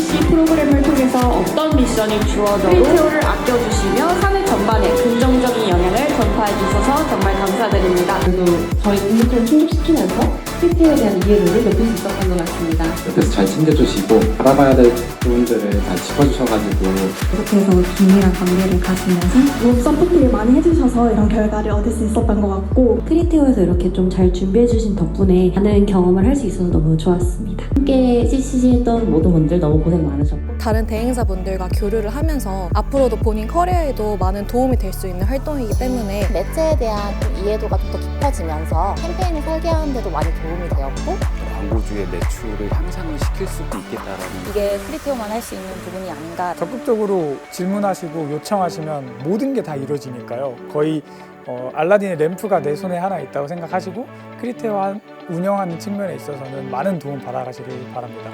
프로그램을 통해서 어떤 미션이 주어져도 프리테오를 아껴주시며 사회 전반에 긍정적인 영향을 전파해 주셔서 정말 감사드립니다. 그래도 저희 공부를 충족시키면서 프리테오에 대한 이해도를 높일 수 있었던 것 같습니다. 옆에서 잘 챙겨주시고 알아봐야 될 부분들을 잘 짚어주셔가지고 계속해서 긴밀한 관계를 가지면서 로 서포트를 많이 해주셔서 이런 결과를 얻을 수 있었던 것 같고 크리테오에서 이렇게 좀 잘 준비해주신 덕분에 많은 경험을 할 수 있어서 너무 좋았습니다. 함께 CCC 했던 모든 분들 너무 고생 많으셨고 다른 대행사분들과 교류를 하면서 앞으로도 본인 커리어에도 많은 도움이 될 수 있는 활동이기 때문에 매체에 대한 좀 이해도가 좀 더 깊어지면서 캠페인을 설계하는 데도 많이 도움이 되었고 광고주의 매출을 향상을 시킬 수도 있겠다라는 이게 크리테오만 할 수 있는 부분이 아닌가 적극적으로 질문하시고 요청하시면 모든 게 다 이루어지니까요. 거의 어, 알라딘의 램프가 내 손에 하나 있다고 생각하시고 크리테오 운영하는 측면에 있어서는 많은 도움 받아가시길 바랍니다.